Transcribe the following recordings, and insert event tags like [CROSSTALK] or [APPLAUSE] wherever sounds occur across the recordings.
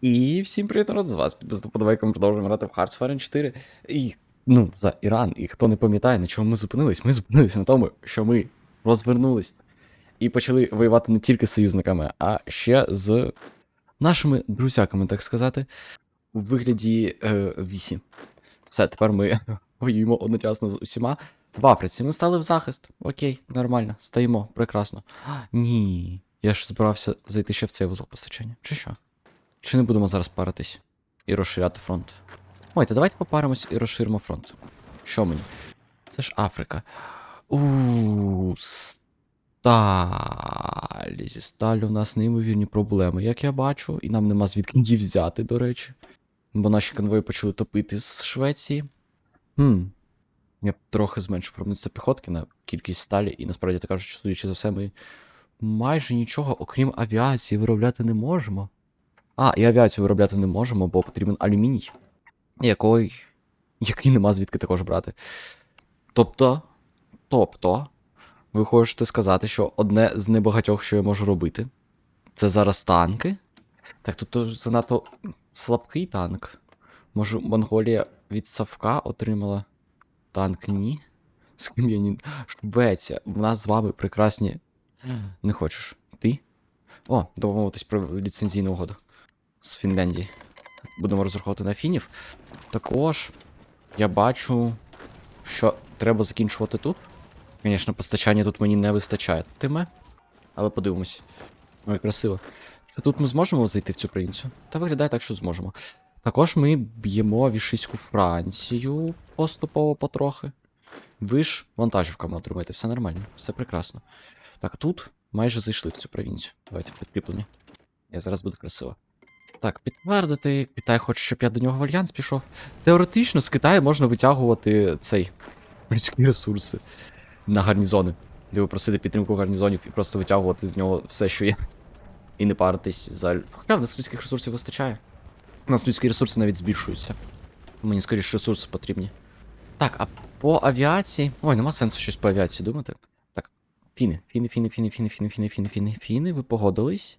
І всім привіт, народ, з вас підписано ми продовжуємо грати в Hearts of Iron 4. І, ну, за Іран. І хто не пам'ятає, на чому ми зупинились? Ми зупинились на тому, що ми розвернулись і почали воювати не тільки з союзниками, а ще з нашими друзяками, так сказати, у вигляді е, вісі. Все, тепер ми [LAUGHS] воюємо одночасно з усіма. В Африці ми стали в захист. Окей, нормально, стоїмо, прекрасно. А, ні. Я ж збирався зайти ще в цей вузол постачання. Чи що? Чи не будемо зараз паритись і розширяти фронт? Ой, давайте попаримось і розширимо фронт. Що мені? Це ж Африка. У сталі. Зі сталю в нас неймовірні проблеми, як я бачу, і нам нема звідки її взяти, до речі. Бо наші конвої почали топити з Швеції. Хм. Я б трохи зменшив виробництво піхотки на кількість сталі, і насправді так кажучи, судячи за все, ми майже нічого, окрім авіації, виробляти не можемо. А, і авіацію виробляти не можемо, бо потрібен алюміній, який, який нема звідки також брати. Тобто, тобто, ви хочете сказати, що одне з небагатьох, що я можу робити, це зараз танки? Так тут занадто слабкий танк. Може, Монголія від Савка отримала танк ні? З ким я ні. Швеція, в нас з вами прекрасні. Не хочеш. Ти? О, домовитись про ліцензійну угоду з Фінляндії. Будемо розраховувати на фінів. Також я бачу, що треба закінчувати тут. Звісно, постачання тут мені не вистачає. Тиме. Але подивимось. Ой, красиво. Тут ми зможемо зайти в цю провінцію? Та виглядає так, що зможемо. Також ми б'ємо вішиську Францію поступово потрохи. Ви ж вантажівками отримаєте, все нормально, все прекрасно. Так, тут майже зайшли в цю провінцію. Давайте підкріплення. Я зараз буду красиво. Так, підтвердити. Китай хоче, щоб я до нього в альянс пішов. Теоретично з Китаю можна витягувати цей людські ресурси на гарнізони. Де ви просити підтримку гарнізонів і просто витягувати в нього все, що є. І не паритись за. Хоча в нас людських ресурсів вистачає. У нас людські ресурси навіть збільшуються. Мені скоріше ресурси потрібні. Так, а по авіації. Ой, нема сенсу щось по авіації думати. Так, фіни, фіни, фіни, фіни, фіни, фіни, фіни, фіни, фіни, фіни, ви погодились.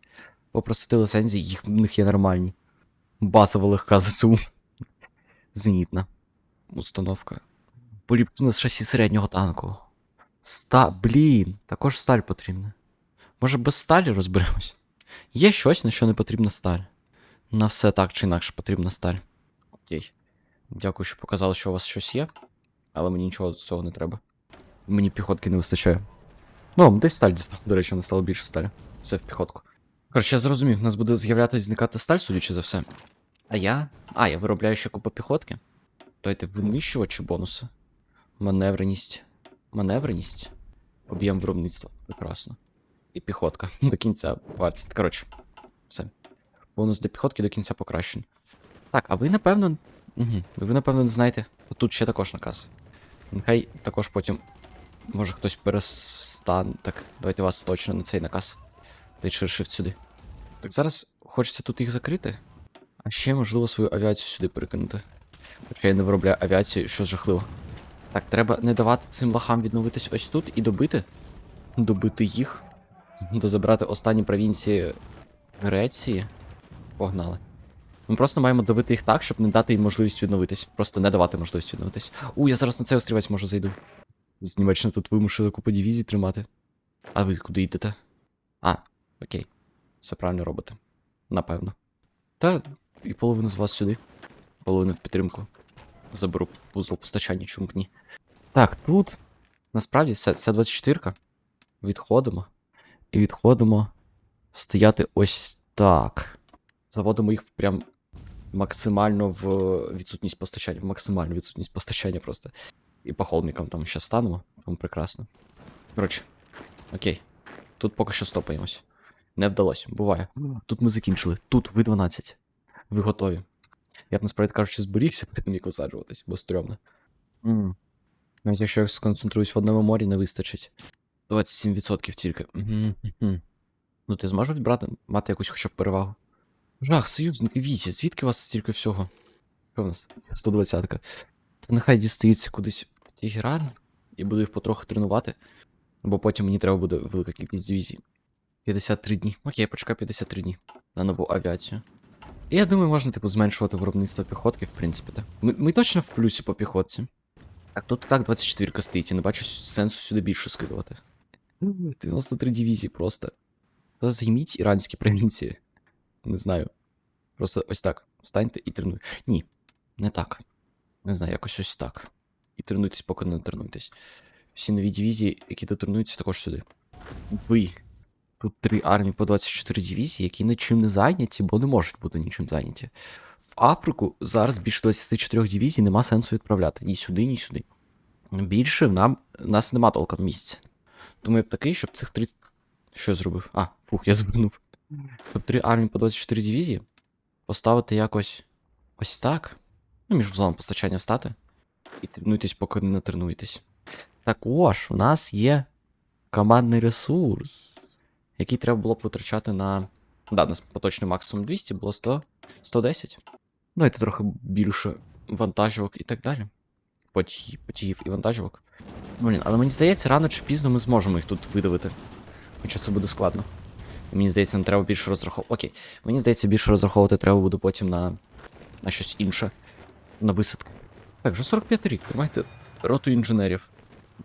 Попросити ліцензії, їх в них є нормальні. Базова легка ЗСУ. Зенітна. Установка. Поліпкіна з шасі середнього танку. Ста. Блін, також сталь потрібна. Може без сталі розберемось? Є щось, на що не потрібна сталь. На все так чи інакше потрібна сталь. Окей. Дякую, що показали, що у вас щось є. Але мені нічого цього не треба. Мені піхотки не вистачає. Ну, десь сталь дістав. До речі, не стало більше сталі. Все в піхотку. Коротше, я зрозумів, в нас буде з'являтися зникати сталь, судячи за все. А я. А, я виробляю ще купу піхотки. Дайте винищувачі бонуси. Маневреність. Маневреність. Об'єм виробництва. Прекрасно. І піхотка. [LAUGHS] До кінця вартість. Коротше, все. Бонус для піхотки до кінця покращений. Так, а ви напевно. Угу. Ви напевно не знаєте. Тут ще також наказ. Нехай також потім. Може хтось перестане. Так, давайте вас точно на цей наказ. Та й ширшив сюди. Так зараз хочеться тут їх закрити. А ще, можливо, свою авіацію сюди перекинути. Хоча я не виробляю авіацію, що жахливо. Так, треба не давати цим лахам відновитись ось тут і добити. Добити їх. Дозабрати останні провінції Греції. Погнали. Ми просто маємо давити їх так, щоб не дати їм можливість відновитись. Просто не давати можливість відновитись. У, я зараз на цей острівець може зайду. З Німеччини тут вимушили купу дивізій тримати. А ви куди йдете? А, окей. Все правильно робите. Напевно. Та і половину з вас сюди. Половину в підтримку. Заберу вузол постачання, чому б ні. Так, тут. Насправді це, це 24-ка. Відходимо. І відходимо стояти ось так. Заводимо їх прям максимально в відсутність постачання. Максимальну відсутність постачання просто. І по холмікам там ще встанемо. Там прекрасно. Коротше, окей. Тут поки що стопаємось. Не вдалося, буває. Тут ми закінчили. Тут ви 12. Ви готові. Я б насправді кажучи, зберігся перед тим, як висаджуватись, бо стрьомно. Mm. Навіть якщо я сконцентруюсь в одному морі, не вистачить. 27% тільки. Мгм, мгм. Ну ти зможеш відбрати, мати якусь хоча б перевагу. Жах, союзники візі, звідки у вас стільки всього? Що в нас? 120-ка. Та нехай дістаються кудись в Тегеран і буду їх потроху тренувати. Бо потім мені треба буде велика кількість дивізій. 53 дні. Окей, почекаю 53 дні на нову авіацію. Я думаю, можна, типу, зменшувати виробництво піхотки, в принципі, так. Ми, ми точно в плюсі по піхотці. Так, тут і так 24 стоїть, я не бачу сенсу сюди більше скидувати. [LAUGHS] 93 дивізії просто. Та Займіть іранські провінції. Не знаю. Просто ось так. Встаньте і тренуйте. Ні, не так. Не знаю, якось ось так. І тренуйтесь, поки не тренуйтесь. Всі нові дивізії, які тренуються, також сюди. Ви. Тут три армії по 24 дивізії, які нічим не зайняті, бо не можуть бути нічим зайняті. В Африку зараз більше 24 дивізій нема сенсу відправляти. Ні сюди, ні сюди. Більше нам, нас нема толком місця. Тому я б такий, щоб цих три. Що я зробив? А, фух, я звернув. Щоб три армії по 24 дивізії поставити якось ось так. Ну, між вузлами постачання встати. І тренуйтесь, поки не тренуєтесь. Також у нас є командний ресурс, який треба було б витрачати на. Да, нас поточний максимум 200, було 100, 110. Давайте трохи більше вантажівок і так далі. Потягів, потягів і вантажівок. Блін, але мені здається, рано чи пізно ми зможемо їх тут видавити. Хоча це буде складно. Мені здається, не треба більше розраховувати. Окей. Мені здається, більше розраховувати треба буде потім на. на щось інше. На висадки. Так, вже 45 рік, тримайте роту інженерів.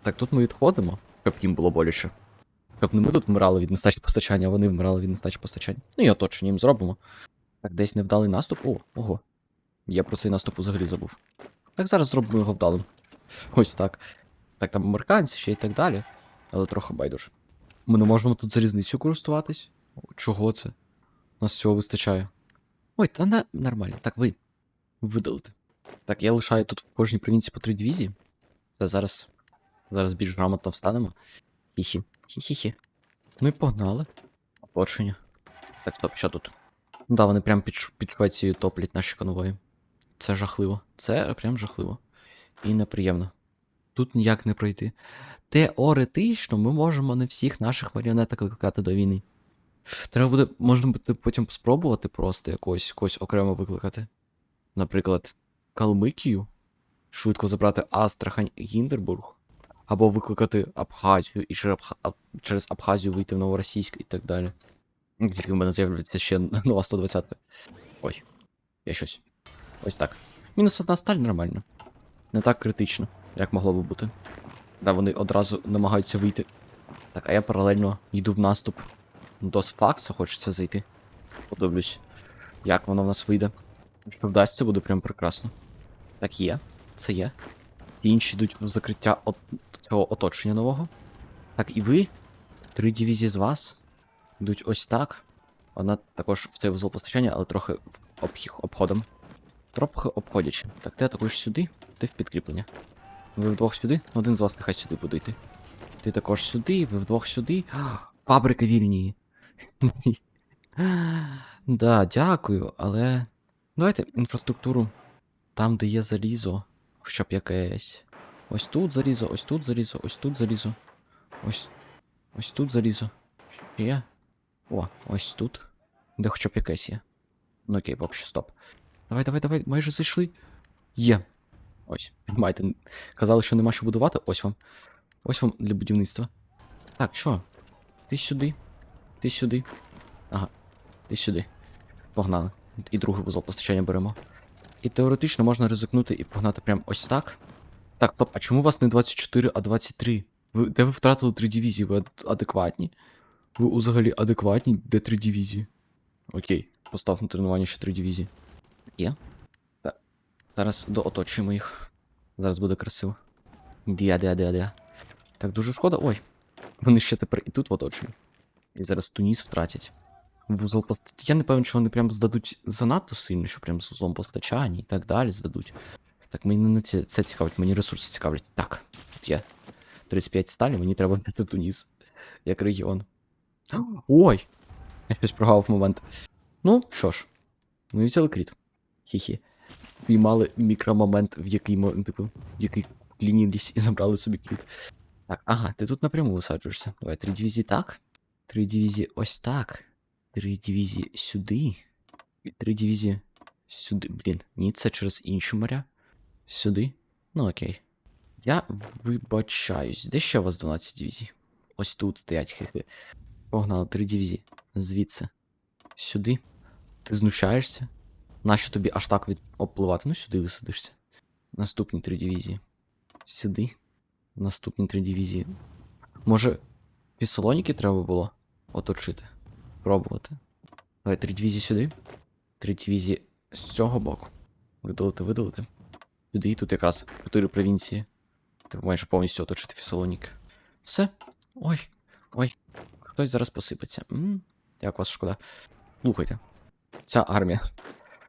Так, тут ми відходимо, щоб їм було боляче. Щоб не ми тут вмирали від нестачі постачання, а вони вмирали від нестачі постачання. Ну і оточення їм зробимо. Так, десь невдалий наступ. О, ого. Я про цей наступ взагалі забув. Так, зараз зробимо його вдалим. Ось так. Так, там американці ще і так далі. Але трохи байдуже. Ми не можемо тут залізницю користуватись. Чого це? У нас всього вистачає. Ой, та не нормально. Так, ви. Видалите. Так, я лишаю тут в кожній провінції по три дивізії. Це зараз. Зараз більш грамотно встанемо. Хі-хі. Хі-хі-хі. Ну і погнали. Оточення. Так, стоп, що тут? Ну да, вони прям під, під Швецією топлять наші конвої. Це жахливо. Це прям жахливо. І неприємно. Тут ніяк не пройти. Теоретично ми можемо не всіх наших маріонеток викликати до війни. Треба буде, можна буде потім спробувати просто якось, якось окремо викликати. Наприклад, Калмикію, швидко забрати Астрахань і Гіндербург, або викликати Абхазію і через, Абха... Аб- через Абхазію вийти в Новоросійськ і так далі. Ну, Тільки в мене з'являється ще [LAUGHS] нова 120-ка. Ой, я щось. Ось так. Мінус одна сталь нормально. Не так критично, як могло би бути. Да, вони одразу намагаються вийти. Так, а я паралельно йду в наступ. До Сфакса хочеться зайти. Подивлюсь, як воно в нас вийде. Якщо вдасться, буде прям прекрасно. Так є, це є. Інші йдуть в закриття от цього оточення нового. Так, і ви, три дивізії з вас, йдуть ось так. Вона також в цей вузол постачання, але трохи в обхід, обходом. Трохи обходячи. Так, ти атакуєш сюди, ти в підкріплення. Ви вдвох сюди, один з вас нехай сюди буде йти. Ти також сюди, ви вдвох сюди. Фабрика вільні. [LAUGHS] да, дякую, але. Давайте інфраструктуру. Там, де є залізо, хоча б якесь. Ось тут залізо, ось тут залізо, ось тут залізо. Ось. Ось тут залізо. Ще. О, ось тут. Де хоча б якесь є. Ну окей, поки стоп. Давай, давай, давай, майже зайшли. Є. Ось, піднімайте. Казали, що нема що будувати. Ось вам. Ось вам для будівництва. Так, що? Ти сюди. Ти сюди. Ага. Ти сюди. Погнали. І другий вузол постачання беремо. І теоретично можна ризикнути і погнати прям ось так. Так, стоп, а чому у вас не 24, а 23? Ви, де ви втратили три дивізії? Ви адекватні? Ви взагалі адекватні? Де три дивізії? Окей, постав на тренування ще три дивізії. Є? Так. Зараз дооточуємо їх. Зараз буде красиво. Дя, дя, дя, дя. Так, дуже шкода. Ой. Вони ще тепер і тут в оточенні. І зараз Туніс втратять. Вузол пост... Я не певен, що вони прям здадуть занадто сильно, що прям з вузлом постачання і так далі здадуть. Так, мені не це, це цікавить, мені ресурси цікавлять. Так, тут є 35 сталі, мені треба взяти Туніс. Як регіон. Ой! Я щось прогавив момент. Ну, що ж, ми взяли кріт. Хі-хі. Піймали мікромомент, в який типу, в який вклінілись і забрали собі кріт. Так, ага, ти тут напряму висаджуєшся. Давай, три дивізії так. Три дивізії ось так. Три дивізії сюди. І три дивізії сюди. Блін, ні, це через інші моря. Сюди. Ну окей. Я вибачаюсь. Де ще у вас 12 дивізій? Ось тут стоять, хе-хе. Погнали, три дивізії. Звідси. Сюди. Ти знущаєшся? Нащо тобі аж так від... обпливати? Ну сюди висадишся. Наступні три дивізії. Сюди. Наступні три дивізії. Може, Фісалоніки треба було оточити? Пробувати. Давай три дивізії сюди. Три дивізії з цього боку. Видалити, видалити. Сюди і тут якраз чотири провінції. Треба майже повністю оточити Фісалоніки. Все. Ой. Ой. Хтось зараз посипеться. м Як вас шкода. Слухайте. Ця армія.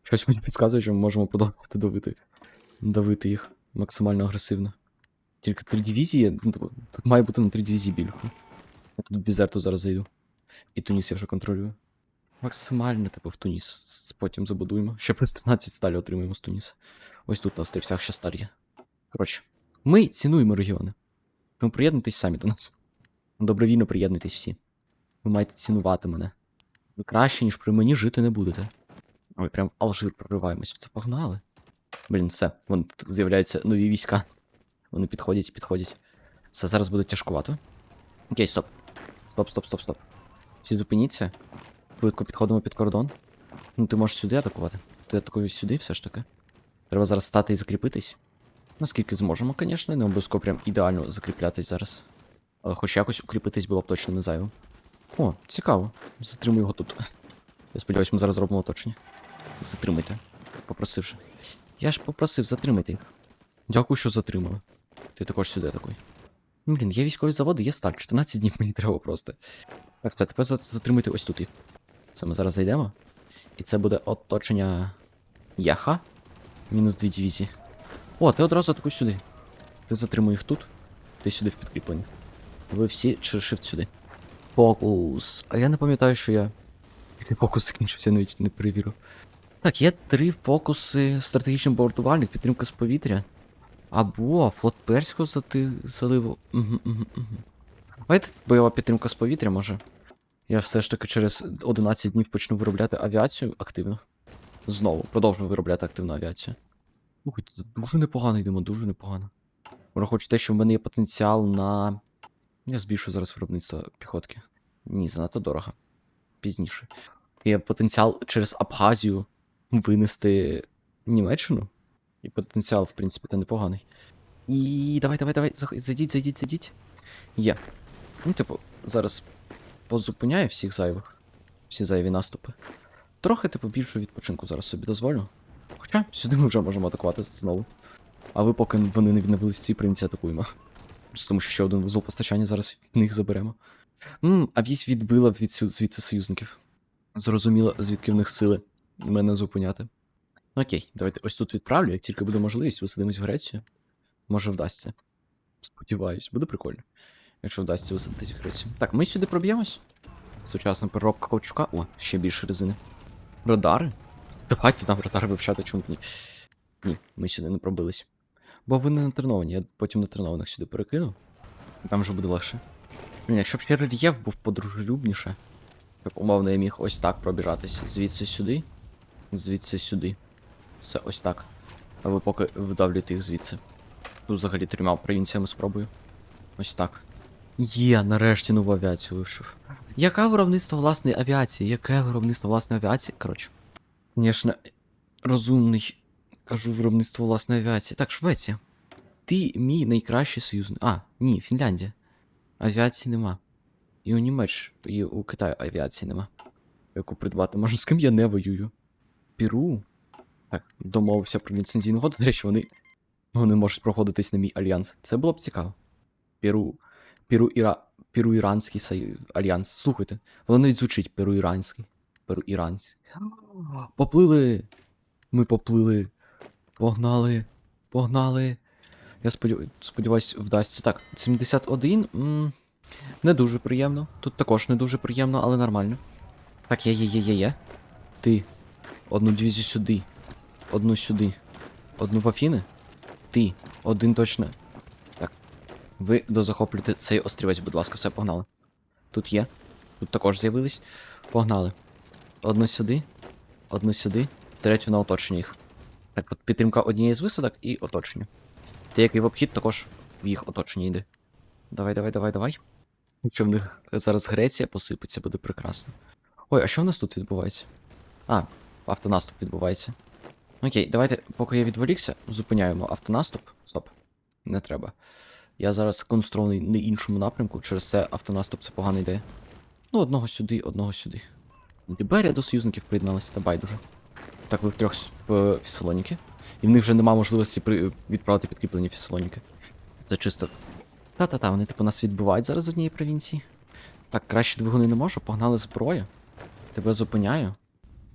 Щось мені підказує, що ми можемо продовжувати давити. Давити їх максимально агресивно. Тільки три дивізії. ну, типу, Тут має бути на три дивізії більше. Я тут в Бізерту зараз зайду. І Туніс я вже контролюю. Максимально, типу, в Туніс. Потім забудуємо. Ще плюс 13 сталі отримуємо з Туніса. Ось тут на острівцях ще сталь є. Коротше, ми цінуємо регіони. Тому приєднуйтесь самі до нас. Добровільно приєднуйтесь всі. Ви маєте цінувати мене. Ви краще, ніж при мені жити не будете. Ой, прям в Алжир прориваємось. Це погнали. Блін, все, вон тут з'являються нові війська. Вони підходять, підходять. Все, зараз буде тяжкувато. Окей, стоп. Стоп, стоп, стоп, стоп. Всі зупиніться. Швидко підходимо під кордон. Ну, ти можеш сюди атакувати. Ти атакуєш сюди все ж таки. Треба зараз стати і закріпитись. Наскільки зможемо, звісно, не обов'язково прям ідеально закріплятись зараз. Але хоч якось укріпитись було б точно не зайво. О, цікаво. Затримую його тут. Я сподіваюся, ми зараз зробимо оточення. Затримайте. Попросивши. Я ж попросив, затримайте їх. Дякую, що затримали. Ти також сюди такий. Ну, Блін, є військові заводи, є сталь. 14 днів мені треба просто. Так, це тепер затримуйте ось тут. Це ми зараз зайдемо. І це буде оточення Яха. Мінус дві дивізії. О, ти одразу атакуй сюди. Ти затримуй їх тут. Ти сюди в підкріплення. Ви всі через shift сюди. Фокус. А я не пам'ятаю, що я. Який фокус закінчився, я навіть не перевірив. Так, є три фокуси стратегічний бомбардувальник, підтримка з повітря. Або флот перського заливу. Угу, угу, угу. Давайте бойова підтримка з повітря, може. Я все ж таки через 11 днів почну виробляти авіацію активно. Знову продовжую виробляти активну авіацію. Слухайте, це дуже непогано йдемо, дуже непогано. Враховуючи те, що в мене є потенціал на. Я збільшую зараз виробництво піхотки. Ні, занадто дорого. Пізніше. Є потенціал через Абхазію винести Німеччину. І потенціал, в принципі, та непоганий. І давай, давай, давай, зайдіть, зайдіть, зайдіть. Є. Ну, типу, зараз позупиняю всіх зайвих. Всі зайві наступи. Трохи, типу, більше відпочинку зараз собі дозволю. Хоча сюди ми вже можемо атакувати знову. А ви, поки вони не відновились ці провінції, атакуємо. Тому що ще один вузол постачання зараз в них заберемо. Мм, а вісь відбила від звідси союзників. Зрозуміло, звідки в них сили мене зупиняти. Окей, давайте ось тут відправлю, як тільки буде можливість, висадимось в Грецію. Може вдасться. Сподіваюсь, буде прикольно. Якщо вдасться висадитись в Грецію. Так, ми сюди проб'ємось. Сучасна переробка каучука. О, ще більше резини. Радари? Давайте нам радари вивчати, чому б ні. Ні, ми сюди не пробились. Бо ви не натреновані, я потім натренованих сюди перекину. Там вже буде легше. Блін, якщо б ще рельєф був подружелюбніше. Як умовно я міг ось так пробіжатись. Звідси сюди, звідси сюди. Все ось так. А ви поки видавлюєте їх звідси. Тут взагалі трьома провінціями спробую. Ось так. Є, нарешті нову авіацію вивчив. Яке виробництво власної авіації? Яке виробництво власної авіації? Коротше. Звісно, розумний. Кажу виробництво власної авіації. Так, Швеція. Ти мій найкращий союзник. А, ні, Фінляндія. Авіації нема. І у Німеч, і у Китаю авіації нема. Яку придбати можна, з ким я не воюю. Піру. Так, домовився про ліцензійну угоду. До речі, вони, вони можуть проходитись на мій альянс. Це було б цікаво. Піру. Піру Іра. Піру-іранський альянс. Слухайте, воно навіть звучить піру-іранський. Піру-іранський. Поплили. Ми поплили. Погнали. Погнали. Я сподів... сподіваюсь, вдасться. Так, 71. М- не дуже приємно. Тут також не дуже приємно, але нормально. Так, є, є, є, є, є. Ти. Одну дивізію сюди. Одну сюди. Одну в Афіни. Ти. Один точно. Ви дозахоплюєте цей острівець, будь ласка, все, погнали. Тут є. Тут також з'явились. Погнали. Одну сюди. Одну сюди. Третю на оточення їх. Так, от підтримка однієї з висадок і оточення. Ти, який в обхід, також в їх оточення йде. Давай, давай, давай, давай. Якщо в них зараз Греція посипеться, буде прекрасно. Ой, а що в нас тут відбувається? А, автонаступ відбувається. Окей, давайте, поки я відволікся, зупиняємо автонаступ. Стоп. Не треба. Я зараз конструований на іншому напрямку, через це автонаступ це погана ідея. Ну, одного сюди, одного сюди. Ліберія до союзників приєдналася, та байдуже. Так, ви втрьох с- в Фісалоніки. І в них вже нема можливості при... відправити підкріплення Фісалоніки. Це чисто. Та-та-та, вони типу нас відбивають зараз з однієї провінції. Так, краще двигуни не можу, погнали зброя. Тебе зупиняю.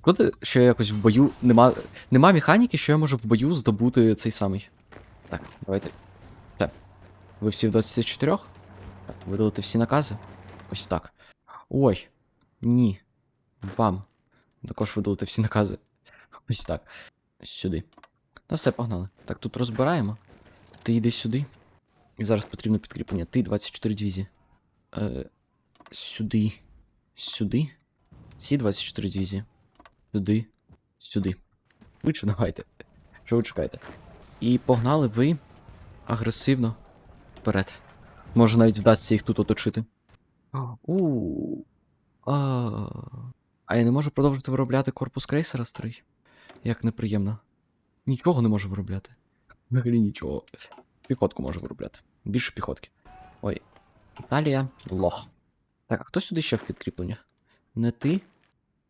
Шкода, що я якось в бою. Нема. Нема механіки, що я можу в бою здобути цей самий. Так, давайте. Ви всі в 24? Так, видалити всі накази. Ось так. Ой. Ні. Вам. Також видалити всі накази. Ось так. Сюди. Та все, погнали. Так, тут розбираємо. Ти йди сюди. І зараз потрібно підкріплення. Ти 24 дивізії. Е, сюди. Сюди. Ці 24 дивізії. Сюди. Сюди. Швидше давайте. Що ви чекаєте? І погнали ви агресивно вперед. Може навіть вдасться їх тут оточити. У. А. А я не можу продовжити виробляти корпус крейсера старий. Як неприємно. Нічого не можу виробляти. Взагалі нічого. Піхотку можу виробляти. Більше піхотки. Ой. Італія лох. Так, а хто сюди ще в підкріплення? Не ти?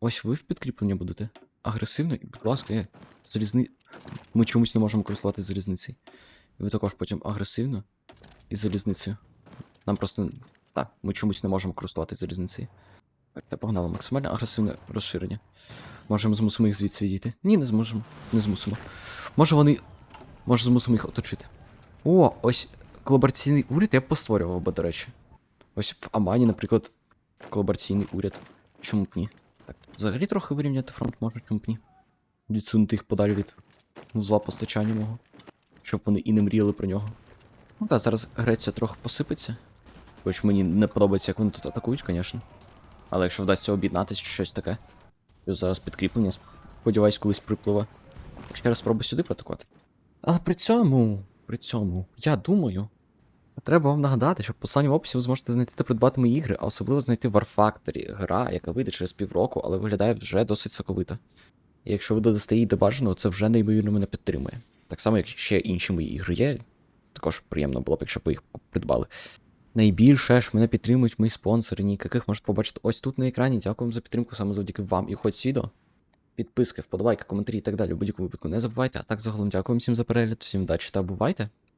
Ось ви в підкріплення будете. Агресивно і, будь ласка, е, залізни. Ми чомусь не можемо користуватися залізницею. І ви також потім агресивно і залізницею. Нам просто. Так, ми чомусь не можемо користуватися залізницею. Так, це погнало. Максимально агресивне розширення. Можемо змусимо їх звідси відійти. Ні, не зможемо. Не змусимо. Може вони. Може змусимо їх оточити. О, ось колабораційний уряд я б постворював би, до речі. Ось в Амані, наприклад, колабораційний уряд. Чому б ні? Так, взагалі трохи вирівняти фронт можу, чому б ні. Відсунути їх подалі від вузла постачання мого. Щоб вони і не мріяли про нього. Ну так, зараз Греція трохи посипеться. Хоч мені не подобається, як вони тут атакують, звісно. Але якщо вдасться об'єднатися чи щось таке. Плюс зараз підкріплення, сподіваюсь, колись припливе. Ще раз спробую сюди протикувати. Але при цьому, при цьому, я думаю, треба вам нагадати, що в посланні в описі ви зможете знайти та придбати мої ігри, а особливо знайти War Factory, гра, яка вийде через півроку, але виглядає вже досить соковито. І якщо ви додасте її до бажаного, це вже неймовірно мене підтримує. Так само, як ще інші мої ігри є. Також приємно було б, якщо б ви їх придбали. Найбільше ж мене підтримують мої спонсори, яких можете побачити ось тут на екрані. Дякую вам за підтримку саме завдяки вам і хоч відео. Підписки, вподобайки, коментарі і так далі. У будь-якому випадку не забувайте. А так загалом дякую всім за перегляд, всім удачі та бувайте!